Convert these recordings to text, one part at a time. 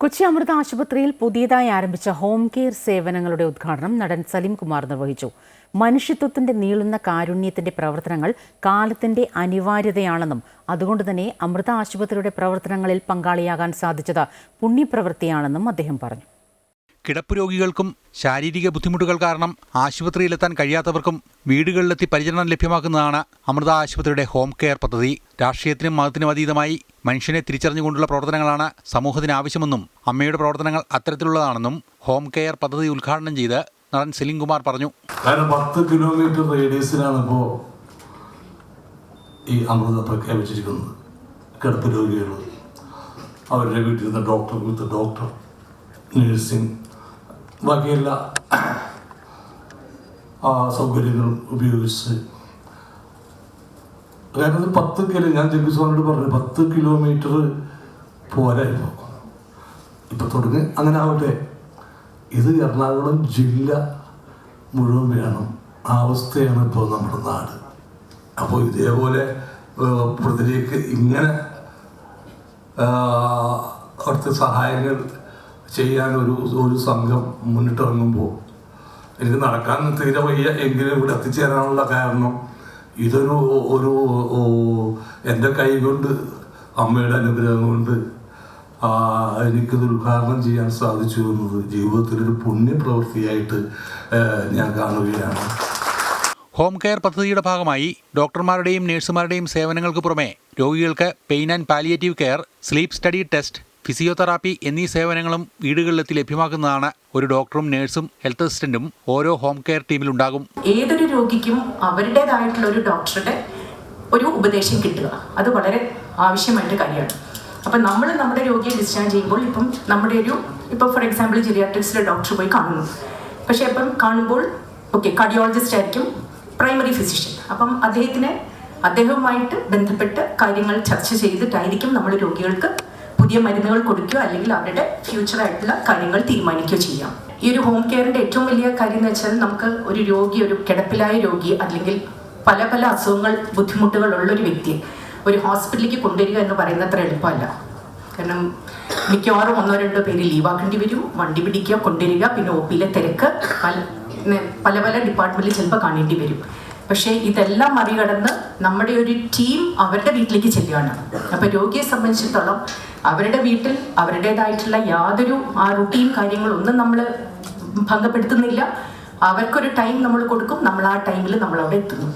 കൊച്ചി അമൃത ആശുപത്രിയിൽ പുതിയതായി ആരംഭിച്ച ഹോം കെയർ സേവനങ്ങളുടെ ഉദ്ഘാടനം നടൻ സലീം കുമാർ നിർവഹിച്ചു. മനുഷ്യത്വത്തിന്റെ നീളുന്ന കാരുണ്യത്തിന്റെ പ്രവർത്തനങ്ങൾ കാലത്തിന്റെ അനിവാര്യതയാണെന്നും അതുകൊണ്ട് തന്നെ അമൃത ആശുപത്രിയുടെ പ്രവർത്തനങ്ങളിൽ പങ്കാളിയാകാൻ സാധിച്ചത് പുണ്യപ്രവൃത്തിയാണെന്നും അദ്ദേഹം പറഞ്ഞു. കിടപ്പ് രോഗികൾക്കും ശാരീരിക ബുദ്ധിമുട്ടുകൾ കാരണം ആശുപത്രിയിലെത്താൻ കഴിയാത്തവർക്കും വീടുകളിലെത്തി പരിചരണം ലഭ്യമാക്കുന്നതാണ് അമൃത ആശുപത്രിയുടെ ഹോം കെയർ പദ്ധതി. രാഷ്ട്രീയത്തിനും മതത്തിനും അതീതമായി മനുഷ്യനെ തിരിച്ചറിഞ്ഞുകൊണ്ടുള്ള പ്രവർത്തനങ്ങളാണ് സമൂഹത്തിന് ആവശ്യമെന്നും അമ്മയുടെ പ്രവർത്തനങ്ങൾ അത്തരത്തിലുള്ളതാണെന്നും ഹോം കെയർ പദ്ധതി ഉദ്ഘാടനം ചെയ്ത് നടൻ സലീം കുമാർ പറഞ്ഞു. കാരണം പത്ത് കിലോമീറ്റർ റേഡിയസിലാണ് ഇപ്പോൾ ഈ അമൃത പ്രഖ്യാപിച്ചിരിക്കുന്നത്. കിടപ്പ് രോഗികൾ അവരുടെ വീട്ടിൽ നിന്ന് ഡോക്ടർ വിത്ത് ഡോക്ടർ നേഴ്സിംഗ് ബാക്കിയെല്ലാ സൗകര്യങ്ങളും ഉപയോഗിച്ച്. കാരണം പത്ത് കിലോ ഞാൻ ജഗീസ്വാമിനോട് പറഞ്ഞു പത്ത് കിലോമീറ്റർ പോരാ ഇപ്പോൾ ഇപ്പൊ തുടങ്ങി അങ്ങനെ ആവട്ടെ. ഇത് എറണാകുളം ജില്ല മുഴുവൻ വേണം. ആ അവസ്ഥയാണ് ഇപ്പോൾ നമ്മുടെ നാട്. അപ്പോൾ ഇതേപോലെ പ്രതിലേക്ക് ഇങ്ങനെ അവിടുത്തെ സഹായങ്ങൾ ചെയ്യാൻ ഒരു ഒരു സംഘം മുന്നിട്ടിറങ്ങുമ്പോൾ എനിക്ക് നടക്കാൻ തീരെ വയ്യ. എങ്കിലും ഇവിടെ എത്തിച്ചേരാനുള്ള കാരണം ഇതൊരു ഒരു എന്റെ കൈ കൊണ്ട് അമ്മയുടെ അനുഗ്രഹം കൊണ്ട് എനിക്കിത് ഉദ്ഘാടനം ചെയ്യാൻ സാധിച്ചു എന്നത് ജീവിതത്തിലൊരു പുണ്യപ്രവൃത്തിയായിട്ട് ഞാൻ കാണുകയാണ്. ഹോം കെയർ പദ്ധതിയുടെ ഭാഗമായി ഡോക്ടർമാരുടെയും നഴ്സുമാരുടെയും സേവനങ്ങൾക്ക് പുറമെ രോഗികൾക്ക് pain and palliative care sleep study test physiotherapy എന്നീ സേവനങ്ങളും വീടുകളിലെത്തി ലഭ്യമാക്കുന്നതാണ് ഒരു ഡോക്ടറും നഴ്സും ഹെൽത്ത് അസിസ്റ്റന്റും ഓരോ ഹോം കെയർ ടീമിലുണ്ടാകും. ഏതൊരു രോഗിക്കും അവരുടേതായിട്ടുള്ള ഒരു ഡോക്ടറുടെ ഒരു ഉപദേശം കിട്ടുക. അത് വളരെ ആവശ്യമായിട്ട് കാര്യമാണ്. അപ്പം നമ്മൾ നമ്മുടെ രോഗിയെ ഡിസ്ചാർജ് ചെയ്യുമ്പോൾ ഇപ്പം നമ്മുടെ ഒരു ഇപ്പോൾ ഫോർ എക്സാമ്പിൾ ജിറിയാട്രിക്സിലെ ഡോക്ടർ പോയി കാണുന്നു. പക്ഷേ അപ്പം കാണുമ്പോൾ ഓക്കെ കാർഡിയോളജിസ്റ്റ് ആയിരിക്കും പ്രൈമറി ഫിസിഷ്യൻ അപ്പം അദ്ദേഹത്തിന് അദ്ദേഹവുമായിട്ട് ബന്ധപ്പെട്ട് കാര്യങ്ങൾ ചർച്ച ചെയ്തിട്ടായിരിക്കും നമ്മൾ രോഗികൾക്ക് പുതിയ മരുന്നുകൾ കൊടുക്കുകയോ അല്ലെങ്കിൽ അവരുടെ ഫ്യൂച്ചറായിട്ടുള്ള കാര്യങ്ങൾ തീരുമാനിക്കുകയോ ചെയ്യാം. ഈ ഒരു ഹോം കെയറിന്റെ ഏറ്റവും വലിയ കാര്യം എന്ന് വെച്ചാൽ നമുക്ക് ഒരു രോഗി ഒരു കിടപ്പിലായ രോഗി അല്ലെങ്കിൽ പല പല അസുഖങ്ങൾ ബുദ്ധിമുട്ടുകൾ ഉള്ള ഒരു വ്യക്തിയെ ഒരു ഹോസ്പിറ്റലിലേക്ക് കൊണ്ടുവരിക എന്ന് പറയുന്നത് അത്ര എളുപ്പമല്ല. കാരണം മിക്കവാറും ഒന്നോ രണ്ടോ പേര് ലീവാക്കേണ്ടി വരും വണ്ടി പിടിക്കുക കൊണ്ടുവരിക പിന്നെ ഒ പിയിലെ തിരക്ക് പല പല പല ഡിപ്പാർട്ട്മെന്റിൽ ചിലപ്പോൾ കാണേണ്ടി വരും. പക്ഷേ ഇതെല്ലാം മറികടന്ന് നമ്മുടെ ഒരു ടീം അവരുടെ വീട്ടിലേക്ക് ചെല്ലുകയാണ്. അപ്പോൾ രോഗിയെ സംബന്ധിച്ചിടത്തോളം അവരുടെ വീട്ടിൽ അവരുടേതായിട്ടുള്ള യാതൊരു ആ റുട്ടീൻ കാര്യങ്ങളൊന്നും നമ്മൾ ഭംഗപ്പെടുത്തുന്നില്ല. അവർക്കൊരു ടൈം നമ്മൾ കൊടുക്കും നമ്മൾ ആ ടൈമിൽ നമ്മൾ അവിടെ എത്തുന്നു.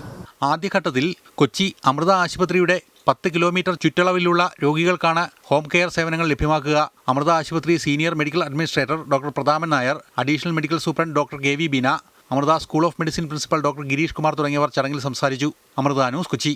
ആദ്യഘട്ടത്തിൽ കൊച്ചി അമൃത ആശുപത്രിയുടെ പത്ത് കിലോമീറ്റർ ചുറ്റളവിലുള്ള രോഗികൾക്കാണ് ഹോം കെയർ സേവനങ്ങൾ ലഭ്യമാക്കുക. അമൃത ആശുപത്രി senior medical administrator doctor Prathaman Nair additional medical superintendent doctor K V Beena Amrita school of medicine principal doctor Girish Kumar തുടങ്ങിയവർ ചടങ്ങിൽ സംസാരിച്ചു. അമൃത ന്യൂസ് കൊച്ചി.